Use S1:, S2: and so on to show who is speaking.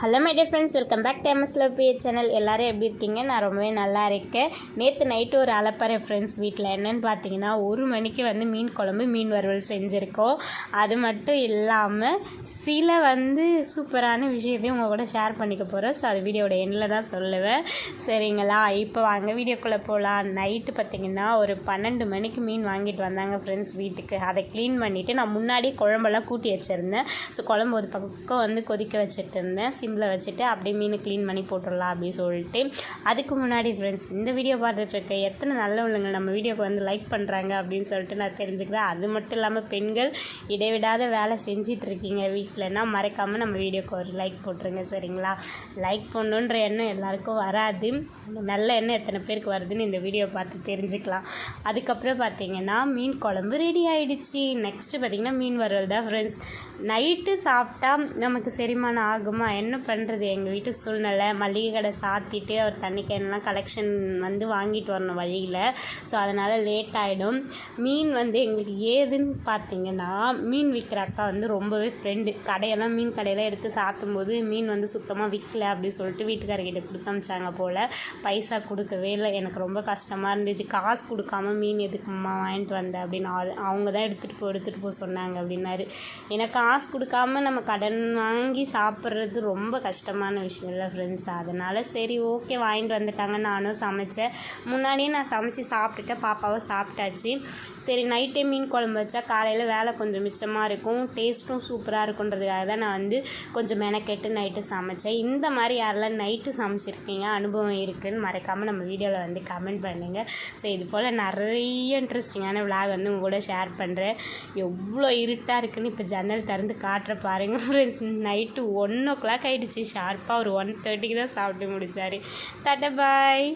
S1: Hello my dear friends welcome back to MS love PH channel எல்லோரும் எப்படி இருக்கீங்க? நான் ரொம்பவே நல்லா இருக்கேன். நேற்று நைட்டு ஒரு அலப்பறை ஃப்ரெண்ட்ஸ் வீட்டில் என்னன்னு பார்த்தீங்கன்னா ஒரு மணிக்கு வந்து மீன் குழம்பு மீன் வறுவல் செஞ்சுருக்கோம். அது மட்டும் இல்லாமல் சில வந்து சூப்பரான விஷயத்தையும் உங்கள் கூட ஷேர் பண்ணிக்க போகிறோம் ஸோ அது வீடியோட எண்ணில் தான் சொல்லுவேன். சரிங்களா? இப்போ வாங்க வீடியோக்குள்ளே போகலாம் நைட்டு பார்த்தீங்கன்னா ஒரு பன்னெண்டு மணிக்கு மீன் வாங்கிட்டு வந்தாங்க ஃப்ரெண்ட்ஸ் வீட்டுக்கு. அதை க்ளீன் பண்ணிவிட்டு நான் முன்னாடி குழம்பெல்லாம் கூட்டி வச்சுருந்தேன். ஸோ குழம்பு ஒரு பக்கம் வந்து கொதிக்க வச்சுட்டு இருந்தேன். சிம்மில் வச்சுட்டு அப்படியே மீன் க்ளீன் பண்ணி போட்டுடலாம் அப்படின்னு சொல்லிட்டு. அதுக்கு முன்னாடி ஃப்ரெண்ட்ஸ் இந்த வீடியோ பார்த்துட்ருக்க எத்தனை எத்தனை நல்லவங்க நம்ம வீடியோக்கு வந்து லைக் பண்ணுறாங்க அப்படின்னு சொல்லிட்டு நான் தெரிஞ்சுக்கிறேன். அது மட்டும் இல்லாமல் பெண்கள் இடைவிடாத வேலை செஞ்சிட்ருக்கீங்க வீட்டில்னா வீட்டிலனா மறக்காமல் நம்ம வீடியோக்கு ஒரு லைக் போட்டுருங்க சரிங்களா? லைக் பண்ணணுன்ற எண்ணம் எல்லாருக்கும் வராது. நல்ல எண்ணம் எத்தனை பேருக்கு வருதுன்னு இந்த வீடியோ பார்த்து தெரிஞ்சுக்கலாம். அதுக்கப்புறம் பார்த்தீங்கன்னா மீன் குழம்பு ரெடி ஆகிடுச்சு நெக்ஸ்ட்டு பார்த்திங்கன்னா மீன் வறுவல் தான் ஃப்ரெண்ட்ஸ் நைட்டு சாப்பிட்டா நமக்கு செரிமானம் ஆகுமா? என்ன என்ன பண்ணுறது எங்கள் வீட்டு சூழ்நிலை. மளிகை கடை சாத்திட்டு அவர் தண்ணி கேன்லாம் கலெக்ஷன் வந்து வாங்கிட்டு வரணும் வழியில். ஸோ அதனால் லேட் ஆகிடும் மீன் வந்து எங்களுக்கு ஏதுன்னு பார்த்தீங்கன்னா மீன் விற்கிற அக்கா வந்து ரொம்பவே ஃப்ரெண்டு கடையெல்லாம் மீன் கடையெல்லாம் எடுத்து சாத்தும் போது மீன் வந்து சுத்தமாக விற்கல அப்படின்னு சொல்லிட்டு வீட்டுக்காரர்கிட்ட கொடுத்து அமிச்சாங்க போல். பைசா கொடுக்கவே இல்லை. எனக்கு ரொம்ப கஷ்டமாக இருந்துச்சு. காசு கொடுக்காம மீன் எதுக்கும்மா வாங்கிட்டு வந்த அப்படின்னு அது- அவங்க தான் எடுத்துகிட்டு போ எடுத்துகிட்டு போக சொன்னாங்க அப்படின்னாரு. எனக்கு காசு கொடுக்காம நம்ம கடன் வாங்கி சாப்பிட்றது ரொம்ப ரொம்ப கஷ்டமான விஷயம் இல்லை ஃப்ரெண்ட்ஸ் அதனால் சரி ஓகே வாங்கிட்டு வந்துட்டாங்க. நானும் சமைச்சேன். முன்னாடியே நான் சமைச்சு சாப்பிட்டுட்டேன். பாப்பாவும் சாப்பிட்டாச்சு. சரி நைட்டே மீன் குழம்பு வச்சா காலையில் வேலை கொஞ்சம் மிச்சமாக இருக்கும். டேஸ்ட்டும் சூப்பராக இருக்குன்றதுக்காக தான் நான் வந்து கொஞ்சம் மெனக்கெட்டு நைட்டு சமைச்சேன். இந்த மாதிரி யாரெல்லாம் நைட்டு சமைச்சிருக்கீங்க அனுபவம் இருக்குதுன்னு மறக்காமல் நம்ம வீடியோவில் வந்து கமெண்ட் பண்ணுங்கள் ஸோ இது போல் நிறைய இன்ட்ரெஸ்டிங்கான விளாக் வந்து உங்கள் கூட ஷேர் பண்ணுறேன் எவ்வளோ இருட்டாக இருக்குன்னு இப்போ ஜன்னல் திறந்து காட்டுற பாருங்க friends night one o'clock ஆகிடுச்சு ஷார்ப்பாக ஒரு ஒன் தேர்ட்டிக்கு தான் சாப்பிட்டு முடித்தார் தட்டை பாய்.